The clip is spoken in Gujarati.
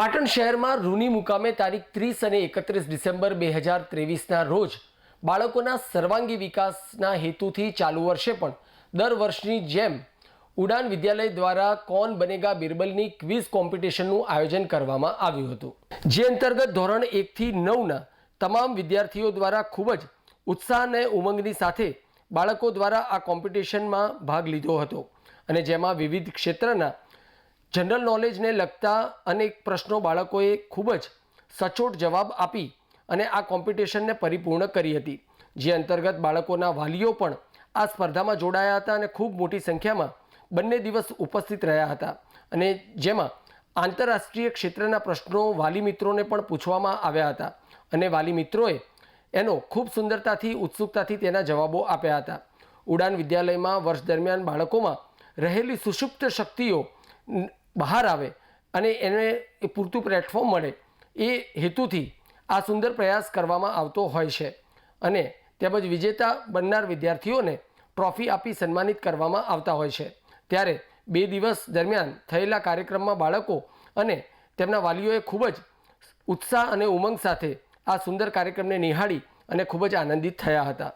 પાટણ શહેરમાં રૂની મુકામે તારીખ ત્રીસ અને એકત્રીસ ડિસેમ્બર બે હજાર ત્રેવીસના રોજ બાળકોના સર્વાંગી વિકાસના હેતુથી ચાલુ વર્ષે પણ દર વર્ષની જેમ ઉડાન વિદ્યાલય દ્વારા કોન બનેગા બિરબલની ક્વિઝ કોમ્પિટિશનનું આયોજન કરવામાં આવ્યું હતું. જે અંતર્ગત ધોરણ એકથી નવના તમામ વિદ્યાર્થીઓ દ્વારા ખૂબ જ ઉત્સાહ અને ઉમંગની સાથે બાળકો દ્વારા આ કોમ્પિટિશનમાં ભાગ લીધો હતો અને જેમાં વિવિધ ક્ષેત્રના જનરલ નોલેજને લગતા અનેક પ્રશ્નો બાળકોએ ખૂબ જ સચોટ જવાબ આપી અને આ કોમ્પિટિશનને પરિપૂર્ણ કરી હતી. જે અંતર્ગત બાળકોના વાલીઓ પણ આ સ્પર્ધામાં જોડાયા હતા અને ખૂબ મોટી સંખ્યામાં બંને દિવસ ઉપસ્થિત રહ્યા હતા. અને જેમાં આંતરરાષ્ટ્રીય ક્ષેત્રના પ્રશ્નો વાલી મિત્રોને પણ પૂછવામાં આવ્યા હતા અને વાલી મિત્રોએ એનો ખૂબ સુંદરતાથી, ઉત્સુકતાથી તેના જવાબો આપ્યા હતા. ઉડાન વિદ્યાલયમાં વર્ષ દરમિયાન બાળકોમાં રહેલી સુષુપ્ત શક્તિઓ બહાર આવે અને એને પૂરતું પ્લેટફોર્મ મળે, એ હેતુથી આ સુંદર પ્રયાસ કરવામાં આવતો હોય છે. અને તેમજ વિજેતા બનનાર વિદ્યાર્થીઓને ટ્રોફી આપી સન્માનિત કરવામાં આવતા હોય છે. ત્યારે બે દિવસ દરમિયાન થયેલા કાર્યક્રમમાં બાળકો અને તેમના વાલીઓએ ખૂબ જ ઉત્સાહ અને ઉમંગ સાથે આ સુંદર કાર્યક્રમને નિહાળી અને ખૂબ જ આનંદિત થયા હતા.